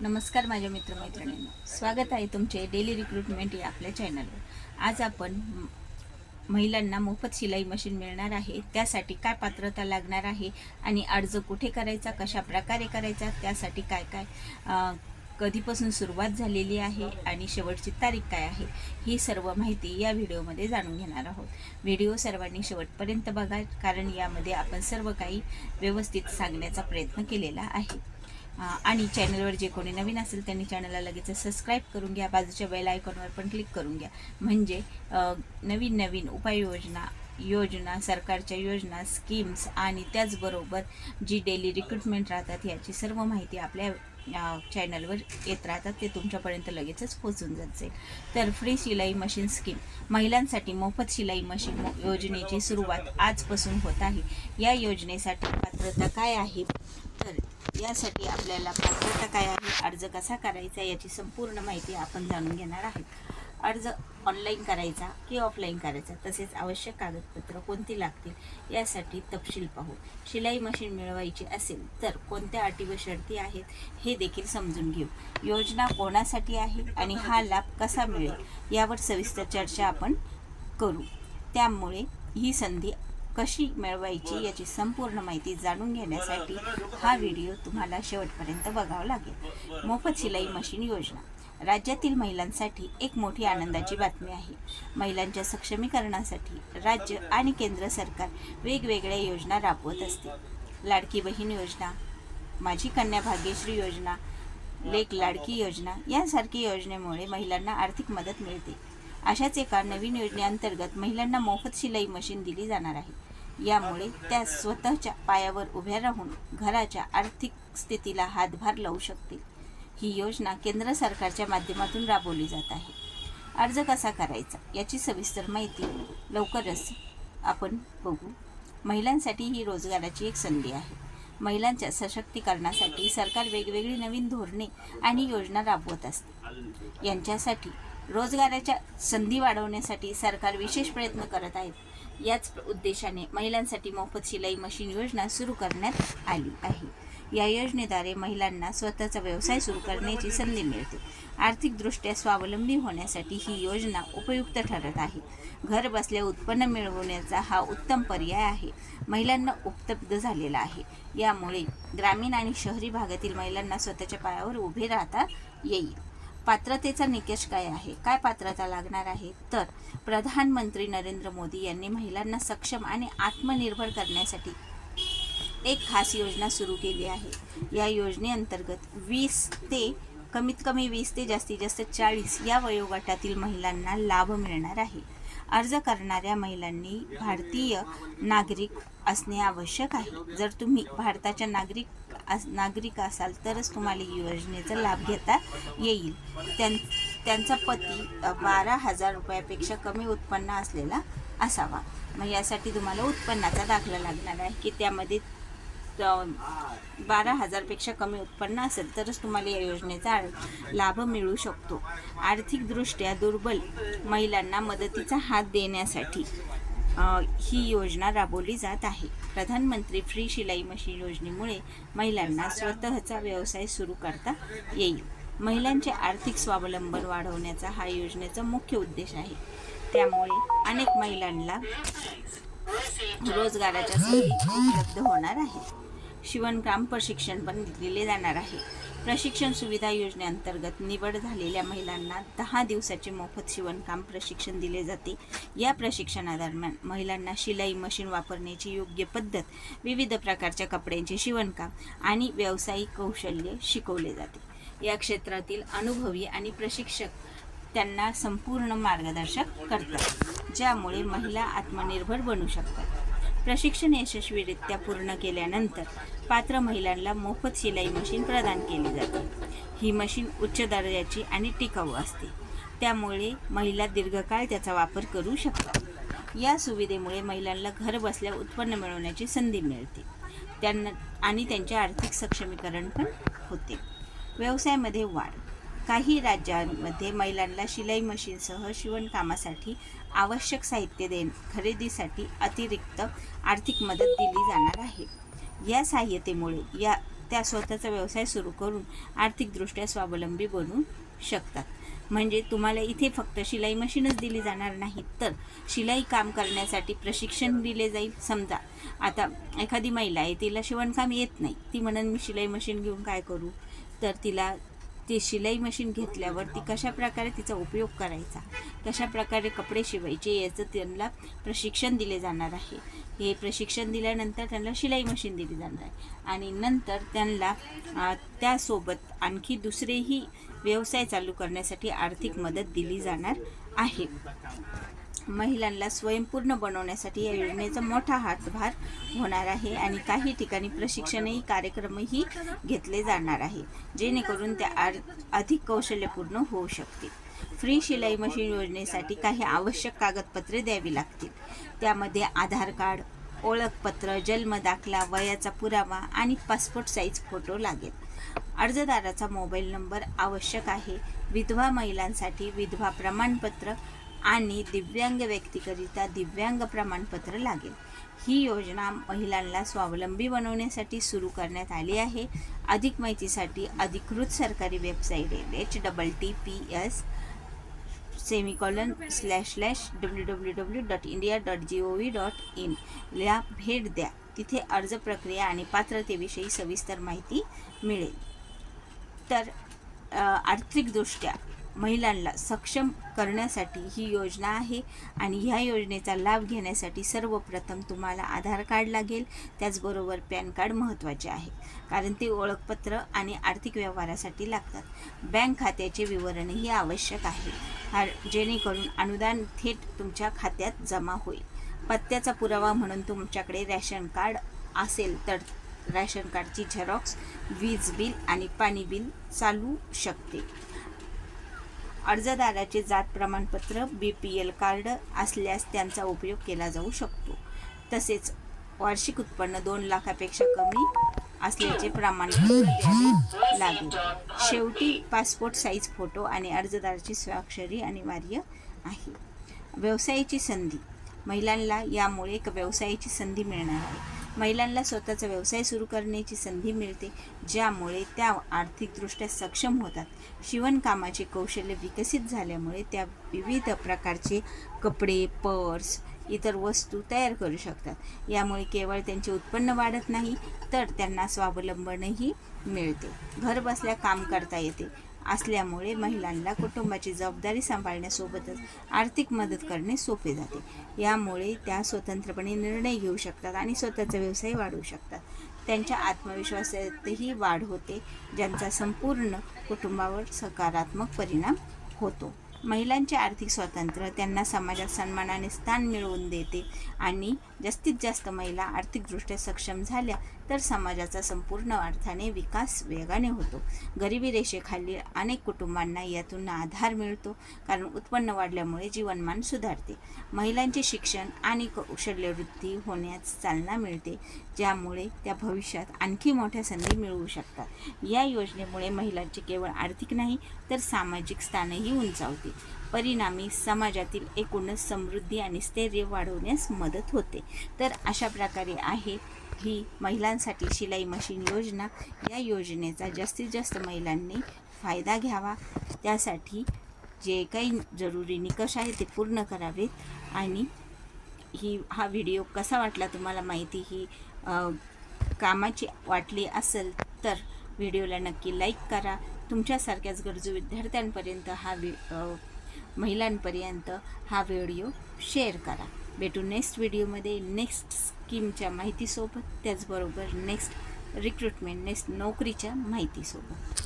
नमस्कार माझ्या मित्रमैत्रिणींना. स्वागत आहे तुमचे डेली रिक्रुटमेंट या आपल्या चॅनलवर आज आपण महिलांना मोफत शिलाई मशीन मिळणार आहे. त्यासाठी काय पात्रता लागणार आहे आणि अर्ज कुठे करायचा कशा प्रकारे करायचा त्यासाठी काय काय कधीपासून सुरुवात झालेली आहे आणि शेवटची तारीख काय आहे ही सर्व माहिती या व्हिडिओमध्ये जाणून घेणार आहोत. व्हिडिओ सर्वांनी शेवटपर्यंत बघा कारण यामध्ये आपण सर्व काही व्यवस्थित सांगण्याचा प्रयत्न केलेला आहे. आणि चॅनलवर जे कोणी नवीन असेल त्यांनी चॅनलला लगेच सबस्क्राईब करून घ्या. बाजूच्या बेल आयकॉनवर पण क्लिक करून घ्या. म्हणजे नवीन नवीन उपाययोजना योजना सरकारच्या योजना स्कीम्स आणि त्याचबरोबर जी डेली रिक्रुटमेंट राहतात याची सर्व माहिती आपल्या चॅनलवर येत राहतात. ते तुमच्यापर्यंत लगेचच पोहोचून जाते. जाईल तर फ्री शिलाई मशीन स्कीम महिलांसाठी मोफत शिलाई मशीन योजनेची सुरुवात आजपासून होत आहे. या योजनेसाठी पात्रता काय आहे? तर यासाठी आपल्याला पात्रता काय आहे अर्ज कसा करायचा याची संपूर्ण माहिती आपण जाणून घेणार आहोत. अर्ज ऑनलाईन करायचा की ऑफलाईन करायचा? तसेच आवश्यक कागदपत्र कोणती लागतील यासाठी तपशील पाहू. शिलाई मशीन मिळवायची असेल तर कोणत्या अटी व शर्ती आहेत हे देखील समजून घेऊ. योजना कोणासाठी आहे आणि हा लाभ कसा मिळेल यावर सविस्तर चर्चा आपण करू. त्यामुळे ही संधी कशी मिळवायची याची संपूर्ण माहिती जाणून घेण्यासाठी हा व्हिडिओ तुम्हाला शेवटपर्यंत बघावा लागेल. मोफत शिलाई मशीन योजना. राज्यातील महिलांसाठी एक मोठी आनंदाची बातमी आहे. महिलांच्या सक्षमीकरणासाठी राज्य आणि केंद्र सरकार वेगवेगळ्या योजना राबवत असते. लाडकी बहीण योजना माझी कन्या भाग्यश्री योजना लेक लाडकी योजना यासारखी योजनेमुळे महिलांना आर्थिक मदत मिळते. अशाच एका नवीन योजनेअंतर्गत महिलांना मोफत शिलाई मशीन दिली जाणार आहे. यामुळे त्या स्वतःच्या पायावर उभ्या राहून घराच्या आर्थिक स्थितीला हातभार लावू शकतील. ही योजना केंद्र सरकारच्या माध्यमातून राबवली जात आहे. अर्ज कसा करायचा याची सविस्तर माहिती लवकरच आपण बघू. महिलांसाठी ही रोजगाराची एक संधी आहे. महिलांच्या सशक्तीकरणासाठी सरकार वेगवेगळी नवीन धोरणे आणि योजना राबवत असते. यांच्यासाठी रोजगाराच्या संधी वाढवण्यासाठी सरकार विशेष प्रयत्न करत आहेत. याच उद्देशाने महिलांसाठी मोफत शिलाई मशीन योजना सुरू करण्यात आली आहे. या योजनेद्वारे महिलांना स्वतःचा व्यवसाय सुरू करण्याची संधी मिळते. आर्थिकदृष्ट्या स्वावलंबी होण्यासाठी ही योजना उपयुक्त ठरत आहे. घर बसल्या उत्पन्न मिळवण्याचा हा उत्तम पर्याय आहे. महिलांना उपलब्ध झालेला आहे. यामुळे ग्रामीण आणि शहरी भागातील महिलांना स्वतःच्या पायावर उभे राहता येईल. पात्रतेचा निकष काय आहे? काय पात्रता लागणार आहे? तर प्रधानमंत्री नरेंद्र मोदी यांनी महिलांना सक्षम आणि आत्मनिर्भर करण्यासाठी एक खास योजना सुरू केली आहे. या योजनेअंतर्गत वीस ते कमीत कमी वीस ते जास्तीत जास्त चाळीस या वयोगटातील महिलांना लाभ मिळणार आहे. अर्ज करणाऱ्या महिलांनी भारतीय नागरिक असणे आवश्यक आहे. जर तुम्ही भारताच्या नागरिक अस नागरिक असाल तरच तुम्हाला योजनेचा लाभ घेता येईल. त्यां त्यांचा पती बारा हजार रुपयापेक्षा कमी उत्पन्न असलेला असावा. मग यासाठी तुम्हाला उत्पन्नाचा दाखला लागणार आहे की त्यामध्ये बारा हजारपेक्षा कमी उत्पन्न असेल तरच तुम्हाला या योजनेचा लाभ मिळू शकतो. आर्थिकदृष्ट्या दुर्बल महिलांना मदतीचा हात देण्यासाठी ही योजना राबवली जात आहे. प्रधानमंत्री फ्री शिलाई मशीन योजनेमुळे महिलांना स्वतःचा व्यवसाय सुरू करता येईल. महिलांचे आर्थिक स्वावलंबन वाढवण्याचा हा योजनेचा मुख्य उद्देश आहे. त्यामुळे अनेक महिलांना रोजगाराच्या संधी उपलब्ध होणार आहे शिवणकाम प्रशिक्षण पण दिले जाणार आहे. प्रशिक्षण सुविधा योजनेअंतर्गत निवड झालेल्या महिलांना दहा दिवसाचे मोफत शिवणकाम प्रशिक्षण दिले जाते. या प्रशिक्षणादरम्यान महिलांना शिलाई मशीन वापरण्याची योग्य पद्धत विविध प्रकारच्या कपड्यांचे शिवणकाम आणि व्यावसायिक कौशल्य शिकवले जाते. या क्षेत्रातील अनुभवी आणि प्रशिक्षक त्यांना संपूर्ण मार्गदर्शक करतात ज्यामुळे महिला आत्मनिर्भर बनू शकतात. प्रशिक्षण यशस्वीरित्या पूर्ण केल्यानंतर पात्र महिलांना मोफत शिलाई मशीन प्रदान केली जाते. ही मशीन उच्च दर्जाची आणि टिकाऊ असते. त्यामुळे महिला दीर्घकाळ त्याचा वापर करू शकतात. या सुविधेमुळे महिलांना घर बसल्या उत्पन्न मिळवण्याची संधी मिळते. त्यांना आणि त्यांचे आर्थिक सक्षमीकरण पण होते. व्यवसायामध्ये वाढ. काही राज्यांमध्ये महिलांना शिलाई मशीनसह शिवणकामासाठी आवश्यक साहित्य दे खरेदीसाठी अतिरिक्त आर्थिक मदत दिली जाणार आहे. या सहाय्यतेमुळे या त्या स्वतःचा व्यवसाय सुरू करून आर्थिकदृष्ट्या स्वावलंबी बनू शकतात. म्हणजे तुम्हाला इथे फक्त शिलाई मशीनच दिली जाणार नाही तर शिलाई काम करण्यासाठी प्रशिक्षण दिले जाईल. समजा आता एखादी महिला आहे तिला शिवणकाम येत नाही. ती म्हणून मी शिलाई मशीन घेऊन काय करू? तर तिला ती शिलाई मशीन घेतल्यावर ती कशा प्रकारे तिचा उपयोग करायचा? कशा प्रकारे कपडे शिवायचे याचं त्यांना प्रशिक्षण दिले जाणार आहे. हे प्रशिक्षण दिल्यानंतर त्यांना शिलाई मशीन दिली जाणार आहे. आणि नंतर त्यांना त्यासोबत आणखी दुसरेही व्यवसाय चालू करण्यासाठी आर्थिक मदत दिली जाणार आहे. महिलांना स्वयंपूर्ण बनवण्यासाठी या योजनेचा मोठा हातभार होणार आहे आणि काही ठिकाणी प्रशिक्षणही कार्यक्रमही घेतले जाणार आहे जेणेकरून त्या आर अधिक कौशल्यपूर्ण होऊ शकतील. फ्री शिलाई मशीन योजनेसाठी काही आवश्यक कागदपत्रे द्यावी लागतील. त्यामध्ये आधार कार्ड ओळखपत्र जन्म दाखला वयाचा पुरावा आणि पासपोर्ट साईज फोटो लागेल. अर्जदाराचा मोबाईल नंबर आवश्यक आहे. विधवा महिलांसाठी विधवा प्रमाणपत्र आणि दिव्यांग व्यक्तीकरिता दिव्यांग प्रमाणपत्र लागेल. ही योजना महिलांना स्वावलंबी बनवण्यासाठी सुरू करण्यात आली आहे. अधिक माहितीसाठी अधिकृत सरकारी वेबसाईट आहे. H double T P S semicolon slash slash W W W dot India dot G O V dot in ला भेट द्या. तिथे अर्ज प्रक्रिया आणि पात्रतेविषयी सविस्तर माहिती मिळेल. तर आर्थिकदृष्ट्या महिलांना सक्षम करण्यासाठी ही योजना आहे आणि ह्या योजनेचा लाभ घेण्यासाठी सर्वप्रथम तुम्हाला आधार कार्ड लागेल. त्याचबरोबर पॅन कार्ड महत्त्वाचे आहे कारण ते ओळखपत्र आणि आर्थिक व्यवहारासाठी लागतात. बँक खात्याचे विवरणही आवश्यक आहे हा जेणेकरून अनुदान थेट तुमच्या खात्यात जमा होईल. पत्त्याचा पुरावा म्हणून तुमच्याकडे रॅशन कार्ड असेल तर रॅशन कार्डची झेरॉक्स वीज बिल आणि पाणी बिल चालू शकते. अर्जदाराचे जात प्रमाणपत्र बी पी एल कार्ड असल्यास त्यांचा उपयोग केला जाऊ शकतो. तसेच वार्षिक उत्पन्न दोन लाखापेक्षा कमी असल्याचे प्रमाणपत्र द्यावे लागेल. शेवटी पासपोर्ट साईज फोटो आणि अर्जदाराची स्वाक्षरी अनिवार्य आहे. व्यवसायाची संधी. महिलांना यामुळे एक व्यवसायाची संधी मिळणार आहे. महिलांना स्वतःचा व्यवसाय सुरू करण्याची संधी मिळते ज्यामुळे त्या आर्थिकदृष्ट्या सक्षम होतात. शिवणकामाचे कौशल्य विकसित झाल्यामुळे त्या विविध प्रकारचे कपडे पर्स इतर वस्तू तयार करू शकतात. यामुळे केवळ त्यांचे उत्पन्न वाढत नाही तर त्यांना स्वावलंबनही मिळते. घर बसल्या काम करता येते. असल्यामुळे महिलांना कुटुंबाची जबाबदारी सांभाळण्यासोबतच आर्थिक मदत करणे सोपे जाते. यामुळे त्या स्वतंत्रपणे निर्णय घेऊ शकतात आणि स्वतःचा व्यवसाय वाढवू शकतात. त्यांच्या आत्मविश्वासातही वाढ होते ज्यांचा संपूर्ण कुटुंबावर सकारात्मक परिणाम होतो. महिलांचे आर्थिक स्वातंत्र्य त्यांना समाजात सन्मानाने स्थान मिळवून देते. आणि जास्तीत जास्त महिला आर्थिकदृष्ट्या सक्षम झाल्या तर समाजाचा संपूर्ण अर्थाने विकास वेगाने होतो. गरिबी रेषेखाली अनेक कुटुंबांना यातून आधार मिळतो कारण उत्पन्न वाढल्यामुळे जीवनमान सुधारते. महिलांचे शिक्षण आणि कौशल्यवृद्धी होण्यास चालना मिळते ज्यामुळे त्या भविष्यात आणखी मोठ्या संधी मिळवू शकतात. या योजनेमुळे महिलांचे केवळ आर्थिक नाही तर सामाजिक स्थानही उंचावते. परिणामी समाजातील एकूणच समृद्धी आणि स्थैर्य वाढवण्यास मदत होते. तर अशा प्रकारे आहे ही महिलांसाठी शिलाई मशीन योजना. या योजनेचा जास्तीत जास्त महिलांनी फायदा घ्यावा. त्यासाठी जे काही जरुरी निकष आहे ते पूर्ण करावेत. आणि ही हा व्हिडिओ कसा वाटला तुम्हाला माहिती ही कामाची वाटली असेल तर व्हिडिओला नक्की लाईक करा. तुमच्यासारख्याच गरजू विद्यार्थ्यांपर्यंत हा वि महिलांपर्यंत हा व्हिडिओ शेअर करा. भेटू नेक्स्ट व्हिडिओमध्ये. नेक्स्ट स्कीमच्या माहितीसोबत त्याचबरोबर नेक्स्ट रिक्रुटमेंट नेक्स्ट नोकरीच्या माहितीसोबत.